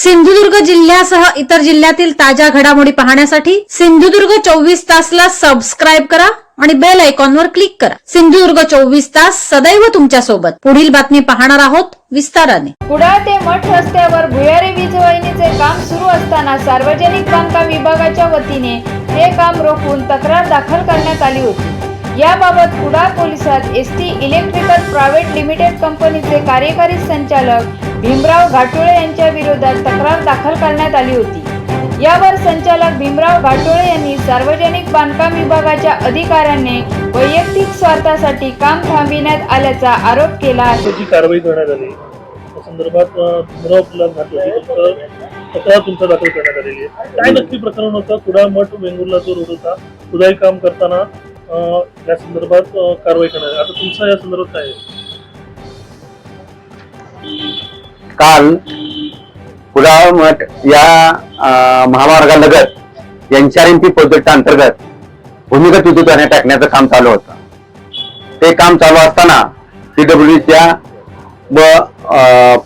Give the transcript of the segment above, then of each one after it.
सिंधुदुर्ग जिल्ह्यासह इतर जिल्ह्यातील ताज्या घडामोडी पाहण्यासाठी सिंधुदुर्ग चोवीस तासला सबस्क्राईब करा आणि बेल आयकॉनवर क्लिक करा. सिंधुदुर्ग चोवीस तास सदैव तुमच्यासोबत पुढील बातमी पाहणार आहोत विस्ताराने. कुडाळ ते मठ रस्त्यावर भुयारी वीज वाहिनीचे काम सुरू असताना सार्वजनिक बांधकाम विभागाच्या वतीने हे काम रोखून तक्रार दाखल करण्यात आली होती. याबाबत कुडाळ पोलिसात S T electrical private limited कंपनीचे कार्यकारी संचालक भीमराव घाटोळे यांच्या विरोधात तक्रार दाखल करण्यात आली होती. यावर संचालक भीमराव घाटोळे यांनी सार्वजनिक बांधकाम विभागाच्या अधिकाऱ्यांनी वैयक्तिक स्वार्थासाठी काम थांबविण्यात आल्याचा आरोप केला आहे. जी कारवाई करण्यात आली? त्या संदर्भात भीमराव गुलाब घाटोळे तुमचं तक्रार तुमचा दाखल करण्यात आलेली आहे. काय नक्की प्रकरण होतं? कुडाळ मठ वेंगुर्ला जो रोड होता खुदाई काम करताना या संदर्भात कारवाई करण्यात आली. आता तुमचं या संदर्भात काय आहे? काल कुडाळ मठ या अं, महामार्गालगत एनसीआरएमपी प्रोजेक्ट अंतर्गत भूमिगत विद्युत टाकण्याचं काम चालू होतं. ते काम चालू असताना पीडब्ल्यूडीच्या व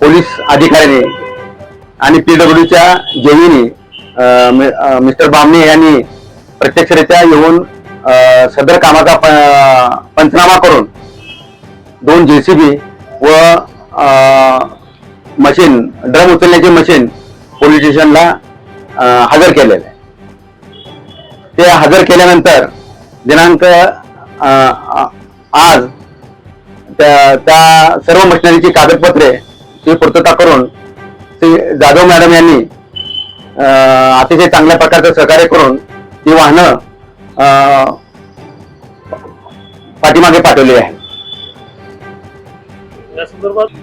पोलीस अधिकाऱ्याने आणि पीडब्ल्यूडीच्या जेवीने मिस्टर बामणे यांनी प्रत्यक्षरित्या येऊन सदर कामाचा प- पंचनामा करून दोन जेसीबी व मशीन ड्रम उचलण्याची मशीन पोलीस स्टेशनला हजर केलेलं आहे. ते हजर केल्यानंतर दिनांक आज त्या त्या सर्व मशिनरीची कागदपत्रे ची पूर्तता करून श्री जाधव मॅडम यांनी अतिशय चांगल्या प्रकारचं सहकार्य करून ती वाहनं पाठीमागे पाठवली आहे.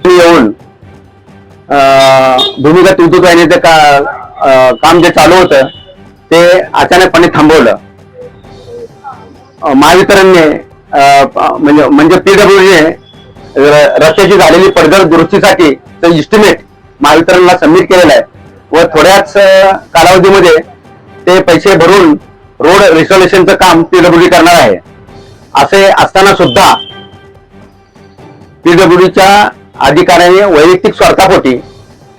येऊन अं, भूमिगत विद्युत वाहिनीचं का काम जे चालू होतं ते अचानकपणे थांबवलं. महावितरणने म्हणजे म्हणजे पीडब्ल्यूडीने रस्त्याची झालेली पडझड दुरुस्तीसाठी इस्टिमेट महावितरणला सबमिट केलेला आहे. व थोड्याच कालावधीमध्ये ते पैसे भरून रोड रिस्टॉलेशनचं काम पीडब्ल्यूडी करणार आहे. असे असताना सुद्धा पीडब्ल्यूडीच्या अधिकाऱ्याने वैयक्तिक स्वार्थापोटी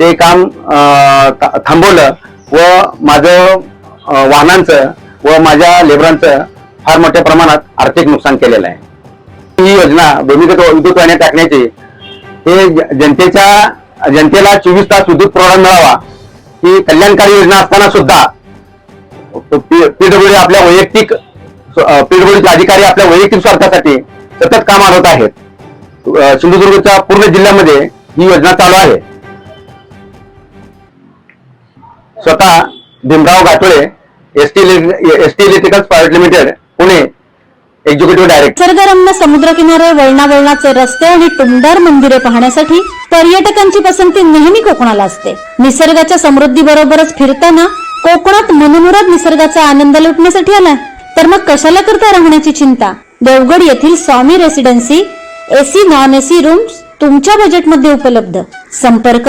ते काम अं, थांबवलं व माझं वाहनांचं व माझ्या लेबरांचं फार मोठ्या प्रमाणात आर्थिक नुकसान केलेलं आहे. ही योजना भूमिगत विद्युत वाहिन्या टाकण्याची हे जनतेच्या जनतेला चोवीस तास विद्युत पुरवठा मिळावा ही कल्याणकारी योजना असताना सुद्धा पीडब्ल्यूडी आपल्या वैयक्तिक पीडब्ल्यूडीचे अधिकारी आपल्या वैयक्तिक स्वार्थासाठी सतत काम आणत आहेत. सिंधुदुर्गच्या पूर्ण जिल्ह्यामध्ये ही योजना चालू आहे. स्वतः Bhimrao Gathole S T electricals private limited Pune executive director निसर्गरम्य समुद्रकिनारे वळणावळणाचे रस्ते आणि टुमदार मंदिरे पाहण्यासाठी पर्यटकांची पसंती नेहमी कोकणाला असते. निसर्गाच्या समृद्धी बरोबरच फिरताना कोकणात मनमुराद निसर्गाचा आनंद लुटण्यासाठी आलाय. तर मग कशाला करता राहण्याची चिंता? देवगड येथील Swami residency AC non AC rooms तुमच्या बजेटमध्ये उपलब्ध. संपर्क